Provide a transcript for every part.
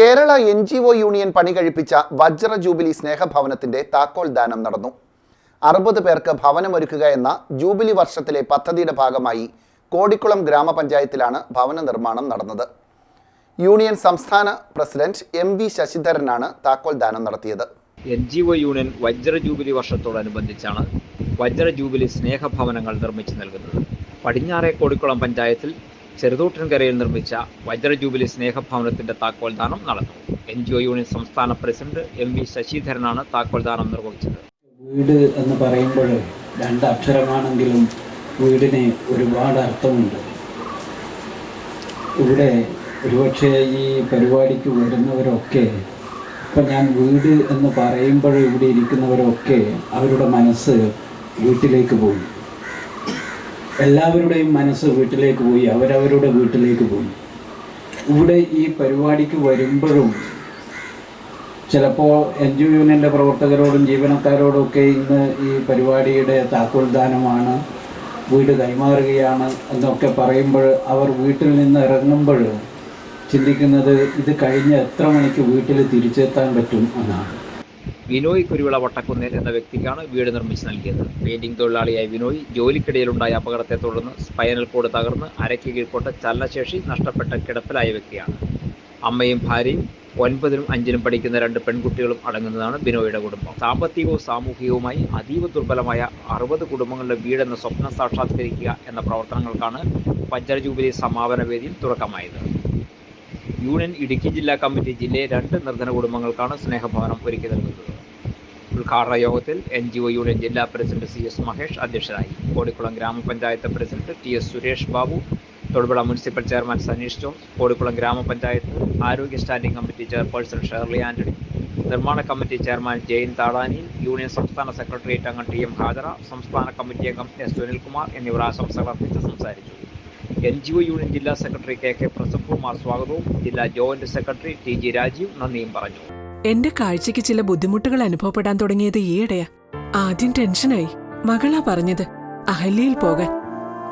Kerala N G O union പണി കഴിപ്പിച്ച വജ്ര jubilee സ്നേഹഭവനത്തിന്റെ താക്കോൽ ദാനം നടന്നു. അറുപത് പേർക്ക് ഭവനമൊരുക്കുക എന്ന ജൂബിലി വർഷത്തിലെ പദ്ധതിയുടെ ഭാഗമായി കോടിക്കുളം ഗ്രാമപഞ്ചായത്തിലാണ് ഭവന നിർമ്മാണം നടന്നത്. യൂണിയൻ സംസ്ഥാന പ്രസിഡന്റ് എം വി ശശിധരനാണ് താക്കോൽ ദാനം നടത്തിയത്. എൻ ജി ഒ യൂണിയൻ വജ്ര ജൂബിലി വർഷത്തോടനുബന്ധിച്ചാണ് വജ്ര ജൂബിലി സ്നേഹഭവനങ്ങൾ നിർമ്മിച്ചു നൽകുന്നത്. പടിഞ്ഞാറെ കോടിക്കുളം പഞ്ചായത്തിൽ ചെറുതോട്ടിൻകരയിൽ നിർമ്മിച്ച വജ്ര ജൂബിലി സ്നേഹഭവനത്തിന്റെ താക്കോൽ ദാനം നടന്നു. എൻ ജി ഒ യൂണിയൻ സംസ്ഥാന പ്രസിഡന്റ് എം വി ശശിധരനാണ് താക്കോൽ ദാനം നിർവഹിച്ചത്. വീട് എന്ന് പറയുമ്പോൾ രണ്ട് അക്ഷരമാണെങ്കിലും വീടിന് ഒരുപാട് അർത്ഥമുണ്ട്. ഇവിടെ ഒരുപക്ഷെ ഈ പരിപാടിക്ക് വരുന്നവരൊക്കെ ഇപ്പം ഞാൻ വീട് എന്ന് പറയുമ്പോൾ ഇവിടെ ഇരിക്കുന്നവരൊക്കെ അവരുടെ മനസ്സ് വീട്ടിലേക്ക് പോയി. എല്ലാവരുടെയും മനസ്സ് വീട്ടിലേക്ക് പോയി അവരവരുടെ വീട്ടിലേക്ക് പോയി. ഇവിടെ ഈ പരിപാടിക്ക് വരുമ്പോഴും ചിലപ്പോൾ എൻ ജി യൂണിയന്റെ പ്രവർത്തകരോടും ജീവനക്കാരോടും ഒക്കെ ഇന്ന് ഈ പരിപാടിയുടെ താക്കോൽദാനമാണ് വീട് കൈമാറുകയാണ് എന്നൊക്കെ പറയുമ്പോൾ അവർ വീട്ടിൽ നിന്ന് ഇറങ്ങുമ്പോൾ ചിന്തിക്കുന്നത് ഇത് കഴിഞ്ഞ് എത്ര മണിക്ക് വീട്ടിൽ തിരിച്ചെത്താൻ പറ്റും എന്നാണ്. വിനോയ് കുരുവിള വട്ടക്കുന്നേൽ എന്ന വ്യക്തിക്കാണ് വീട് നിർമ്മിച്ചു നൽകിയത്. പെയിന്റിംഗ് തൊഴിലാളിയായ വിനോയ് ജോലിക്കിടയിലുണ്ടായ അപകടത്തെ തുടർന്ന് സ്പൈനൽ കോഡ് തകർന്ന് അരയ്ക്ക് കീഴ്പോട്ട് ചലനശേഷി നഷ്ടപ്പെട്ട കിടപ്പിലായ വ്യക്തിയാണ്. അമ്മയും ഭാര്യയും ഒൻപതിനും അഞ്ചിനും പഠിക്കുന്ന രണ്ട് പെൺകുട്ടികളും അടങ്ങുന്നതാണ് ബിനോയുടെ കുടുംബം. സാമ്പത്തികവും സാമൂഹികവുമായി അതീവ ദുർബലമായ അറുപത് കുടുംബങ്ങളുടെ വീടെന്ന സ്വപ്നം സാക്ഷാത്കരിക്കുക എന്ന പ്രവർത്തനങ്ങൾക്കാണ് പഞ്ചര ജൂബിലി സമാപന വേദിയിൽ തുടക്കമായത്. യൂണിയൻ ഇടുക്കി ജില്ലാ കമ്മിറ്റി ജില്ലയിലെ രണ്ട് നിർധന കുടുംബങ്ങൾക്കാണ് സ്നേഹഭവനം ഒരുക്കി നൽകുന്നത്. ഉദ്ഘാടന യോഗത്തിൽ എൻ ജി ഒ യൂണിയൻ ജില്ലാ പ്രസിഡന്റ് സി എസ് മഹേഷ് അധ്യക്ഷനായി കോടിക്കുളം ഗ്രാമപഞ്ചായത്ത് president T S Suresh Babu Thodupuzha municipal chairman Saneesh Jose Kodikulam ഗ്രാമപഞ്ചായത്ത് ആരോഗ്യ standing committee chairperson Shirley Antony നിർമ്മാണ committee chairman Jain Thadani union സംസ്ഥാന സെക്രട്ടേറിയറ്റ് അംഗം ടി എം ഹാജറ സംസ്ഥാന committee അംഗം എസ് സുനിൽകുമാർ എന്നിവർ ആശംസകൾ അർപ്പിച്ച് സംസാരിച്ചു. എൻ ജി ഒ യൂണിയൻ ജില്ലാ സെക്രട്ടറി കെ കെ പ്രസന്നകുമാർ സ്വാഗതവും. ജില്ലാ joint secretary T G Rajeev നന്ദിയും പറഞ്ഞു. എന്റെ കാഴ്ചയ്ക്ക് ചില ബുദ്ധിമുട്ടുകൾ അനുഭവപ്പെടാൻ തുടങ്ങിയത് ഈയിടെയാ. ആദ്യം ടെൻഷനായി. മകളാ പറഞ്ഞത് അഹല്യയിൽ പോകാൻ.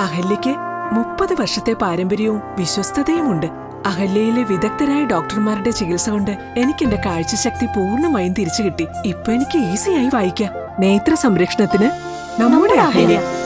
അഹല്യയ്ക്ക് മുപ്പത് വർഷത്തെ പാരമ്പര്യവും വിശ്വസ്തതയുമുണ്ട്. അഹല്യയിലെ വിദഗ്ധരായ ഡോക്ടർമാരുടെ ചികിത്സ കൊണ്ട് എനിക്ക് എന്റെ കാഴ്ചശക്തി പൂർണമായും തിരിച്ചു കിട്ടി. ഇപ്പൊ എനിക്ക് ഈസിയായി വായിക്കാം. നേത്ര സംരക്ഷണത്തിന് നമ്മുടെ Ahalia.